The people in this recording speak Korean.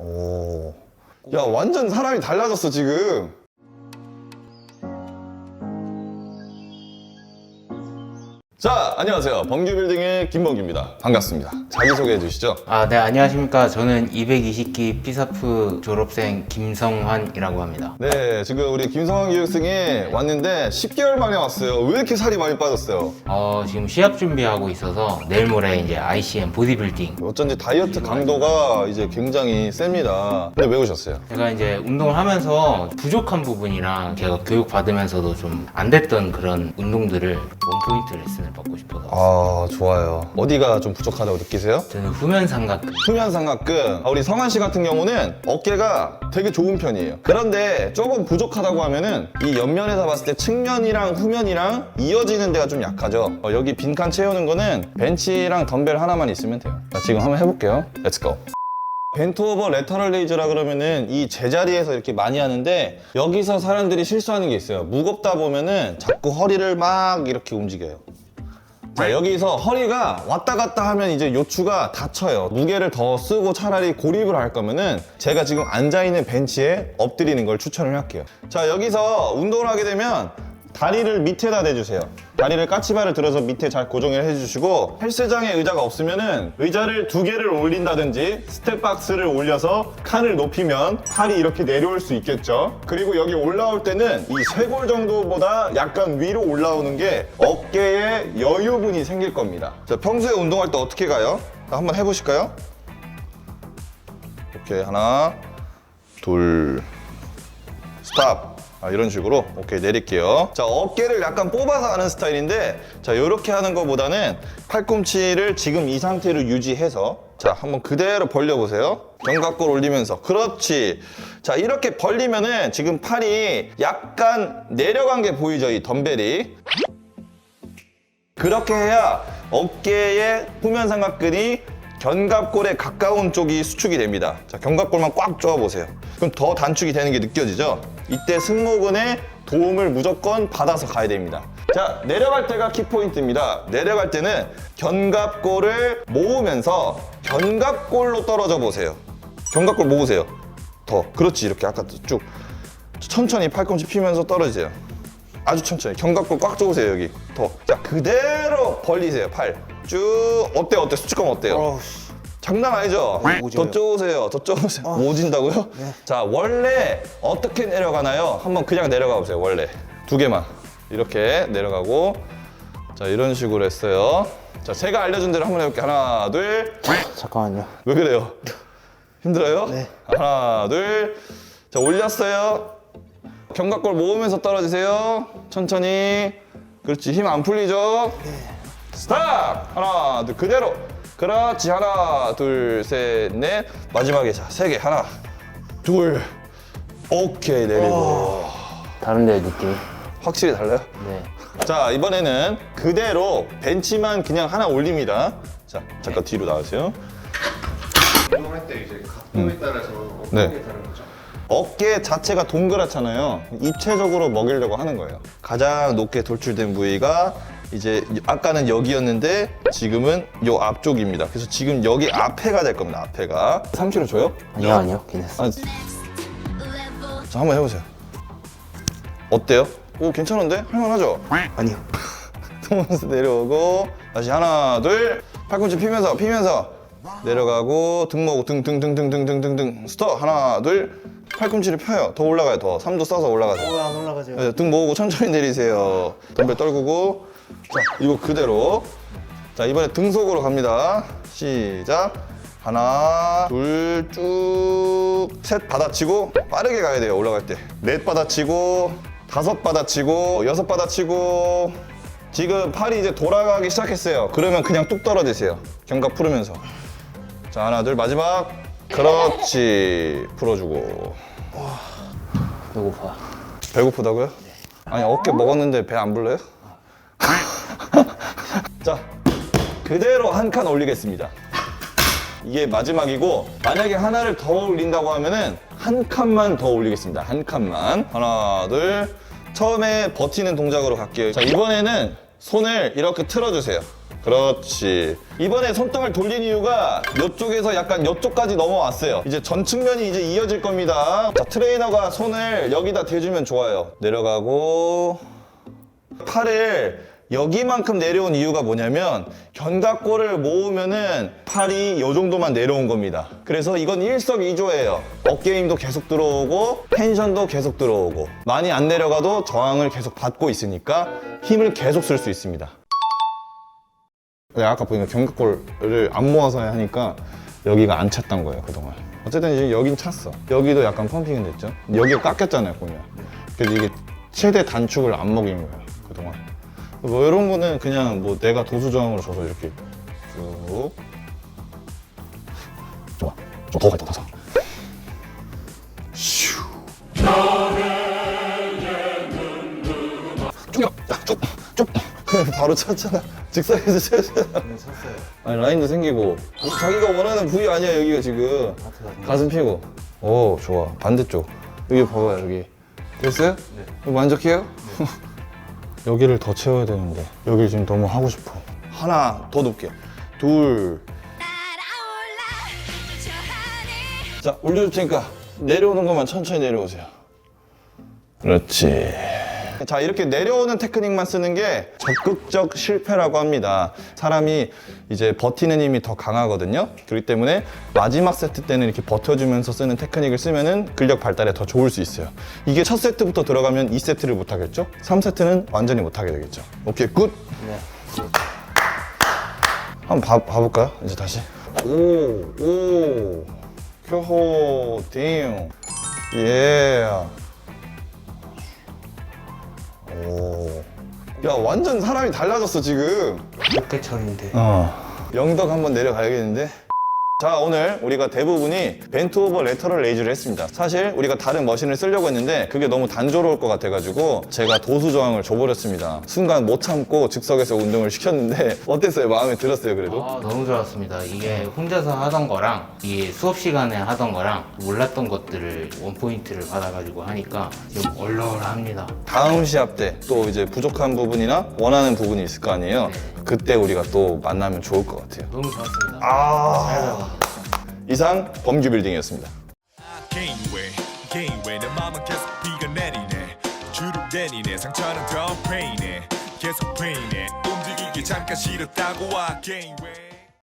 오. 야, 완전 사람이 달라졌어, 지금. 자, 안녕하세요. 범규빌딩의 김범규입니다. 반갑습니다. 자기소개해 주시죠. 아, 네, 안녕하십니까. 저는 220기 피사프 졸업생 김성환이라고 합니다. 네, 지금 우리 김성환 교육생이 왔는데 10개월 만에 왔어요. 왜 이렇게 살이 많이 빠졌어요? 어, 지금 시합 준비하고 있어서 내일 모레 이제 ICM 보디빌딩. 어쩐지 다이어트 강도가 이제 굉장히 셉니다. 근데 왜 오셨어요? 제가 이제 운동을 하면서 부족한 부분이랑 제가 교육 받으면서도 좀 안 됐던 그런 운동들을 원포인트 레슨을 받고 싶어서. 아, 좋아요. 어디가 좀 부족하다고 느끼세요? 저는 후면 삼각근. 후면 삼각근. 아, 우리 성환 씨 같은 경우는 어깨가 되게 좋은 편이에요. 그런데 조금 부족하다고 하면은 이 옆면에서 봤을 때 측면이랑 후면이랑 이어지는 데가 좀 약하죠. 어, 여기 빈칸 채우는 거는 벤치랑 덤벨 하나만 있으면 돼요. 자, 지금 한번 해볼게요. 렛츠고. 벤트 오버 레터럴 레이즈라 그러면은 이 제자리에서 이렇게 많이 하는데 여기서 사람들이 실수하는 게 있어요. 무겁다 보면은 자꾸 허리를 막 이렇게 움직여요. 자 여기서 허리가 왔다 갔다 하면 이제 요추가 다쳐요. 무게를 더 쓰고 차라리 고립을 할 거면은 제가 지금 앉아있는 벤치에 엎드리는 걸 추천을 할게요. 자 여기서 운동을 하게 되면 다리를 밑에다 대주세요 다리를 까치발을 들어서 밑에 잘 고정을 해주시고 헬스장에 의자가 없으면은 의자를 두 개를 올린다든지 스텝박스를 올려서 칸을 높이면 팔이 이렇게 내려올 수 있겠죠 그리고 여기 올라올 때는 이 쇄골 정도보다 약간 위로 올라오는 게 어깨에 여유분이 생길 겁니다 자, 평소에 운동할 때 어떻게 가요? 자, 한번 해보실까요? 오케이 하나 둘 스탑 아, 이런 식으로 오케이 내릴게요 자 어깨를 약간 뽑아서 하는 스타일인데 자 이렇게 하는 것보다는 팔꿈치를 지금 이 상태로 유지해서 자 한번 그대로 벌려보세요 견갑골 올리면서 그렇지 자 이렇게 벌리면은 지금 팔이 약간 내려간 게 보이죠 이 덤벨이 그렇게 해야 어깨의 후면 삼각근이 견갑골에 가까운 쪽이 수축이 됩니다. 자, 견갑골만 꽉 조아보세요. 그럼 더 단축이 되는 게 느껴지죠? 이때 승모근의 도움을 무조건 받아서 가야 됩니다. 자, 내려갈 때가 키포인트입니다. 내려갈 때는 견갑골을 모으면서 견갑골로 떨어져 보세요. 견갑골 모으세요. 더. 그렇지. 이렇게 아까 쭉. 천천히 팔꿈치 피면서 떨어지세요. 아주 천천히 견갑골 꽉 조으세요 여기 더. 자 그대로 벌리세요 팔. 쭉 어때 어때 수축감 어때요? 장난 아니죠? 더 쪼으세요 더 쪼으세요 오진다고요? 자 원래 어떻게 내려가나요? 한번 그냥 내려가 보세요 원래 두 개만 이렇게 내려가고 자 이런 식으로 했어요 자 제가 알려준 대로 한번 해볼게요 하나 둘 잠깐만요. 왜 그래요? 힘들어요? 네. 하나, 둘. 자, 올렸어요. 견갑골 모으면서 떨어지세요. 천천히. 그렇지. 힘 안 풀리죠? 네. 스탑! 하나, 둘. 그대로. 그렇지. 하나, 둘, 셋, 넷. 마지막에 자, 세 개. 하나, 둘. 오케이. 내리고. 다른데 느낌이? 확실히 달라요? 네. 자, 이번에는 그대로 벤치만 그냥 하나 올립니다. 자, 잠깐 뒤로 나가세요. 운동할 때 이제 각도에 따라서 어떤 네. 게 다른 거죠? 어깨 자체가 동그랗잖아요. 입체적으로 먹이려고 하는 거예요. 가장 높게 돌출된 부위가 이제 아까는 여기였는데 지금은 요 앞쪽입니다. 그래서 지금 여기 앞에가 될 겁니다. 앞에가. 3kg 줘요? 아니요, 아니요. 괜찮습니다. 아, 자, 한번 해보세요. 어때요? 오, 괜찮은데? 할만하죠? 아니요. 통면서 내려오고 다시 하나 둘 팔꿈치 피면서 피면서 내려가고 등 모으고 등등등등등등 등등 스톱 하나 둘 팔꿈치를 펴요. 더 올라가요 더. 3도 써서 올라가세요 안 올라가죠. 네, 등 모으고 천천히 내리세요. 덤벨 떨구고. 자 이거 그대로. 자 이번에 등 속으로 갑니다. 시작. 하나 둘 쭉 셋 받아치고 빠르게 가야 돼요 올라갈 때 넷 받아치고 다섯 받아치고 여섯 받아치고. 지금 팔이 이제 돌아가기 시작했어요. 그러면 그냥 뚝 떨어지세요. 견갑 풀으면서. 자 하나 둘 마지막. 그렇지. 풀어주고 배고파. 배고프다고요? 아니 어깨 먹었는데 배 안 불러요? 자 그대로 한 칸 올리겠습니다 이게 마지막이고 만약에 하나를 더 올린다고 하면은 한 칸만 더 올리겠습니다 한 칸만 하나 둘 처음에 버티는 동작으로 갈게요 자 이번에는 손을 이렇게 틀어주세요 그렇지. 이번에 손등을 돌린 이유가 이쪽에서 약간 이쪽까지 넘어왔어요. 이제 전 측면이 이제 이어질 겁니다. 자, 트레이너가 손을 여기다 대주면 좋아요. 내려가고 팔을 여기만큼 내려온 이유가 뭐냐면 견갑골을 모으면은 팔이 이 정도만 내려온 겁니다. 그래서 이건 일석이조예요. 어깨 힘도 계속 들어오고 텐션도 계속 들어오고 많이 안 내려가도 저항을 계속 받고 있으니까 힘을 계속 쓸 수 있습니다. 내가 아까 보니까 견갑골을 안 모아서 하니까 여기가 안 찼던 거예요 그동안 어쨌든 이제 여긴 찼어 여기도 약간 펌핑은 됐죠 여기 깎였잖아요 보면 그래서 이게 최대 단축을 안 먹인 거예요 그동안 뭐 이런 거는 그냥 뭐 내가 도수 저항으로 줘서 이렇게 쭉. 좋아. 좀더 가있다 가서 슈. 쭉쭉. 쭉. 그냥 바로 찼잖아. 직선에서 찼잖아. 아니 라인도 생기고. 자기가 원하는 부위 아니야 여기가 지금. 가슴 피고. 오 좋아. 반대쪽. 여기 봐봐요 여기. 됐어요? 네. 만족해요? 여기를 더 채워야 되는데 여기 지금 너무 하고 싶어 하나 더 높게 둘 자, 올려줄 테니까 내려오는 것만 천천히 내려오세요. 그렇지. 자, 이렇게 내려오는 테크닉만 쓰는 게 적극적 실패라고 합니다. 사람이 이제 버티는 힘이 더 강하거든요. 그렇기 때문에 마지막 세트 때는 이렇게 버텨주면서 쓰는 테크닉을 쓰면은 근력 발달에 더 좋을 수 있어요. 이게 첫 세트부터 들어가면 2세트를 못 하겠죠? 3세트는 완전히 못 하게 되겠죠. 오케이, 굿. 한번 봐, 봐볼까요? 이제 다시. 오, 오, 교호, 띵, 예. 오. 야, 완전 사람이 달라졌어, 지금. 어깨철인데 어. 영덕 한번 내려가야겠는데? 자 오늘 우리가 대부분이 벤트 오버 레터럴 레이즈를 했습니다 사실 우리가 다른 머신을 쓰려고 했는데 그게 너무 단조로울 것 같아가지고 제가 도수 저항을 줘버렸습니다 순간 못 참고 즉석에서 운동을 시켰는데 어땠어요? 마음에 들었어요 그래도? 아, 너무 좋았습니다. 이게 혼자서 하던 거랑 이게 수업 시간에 하던 거랑 몰랐던 것들을 원 포인트를 받아가지고 하니까 좀 얼얼합니다. 다음 시합 때 또 이제 부족한 부분이나 원하는 부분이 있을 거 아니에요 네. 그때 우리가 또 만나면 좋을 것 같아요 너무 좋았습니다. 아 이상 범규 빌딩이었습니다. 게임왜 게임왜 내 맘은 계속 페인해 움직이기 잠깐 싫었다고 와 게임왜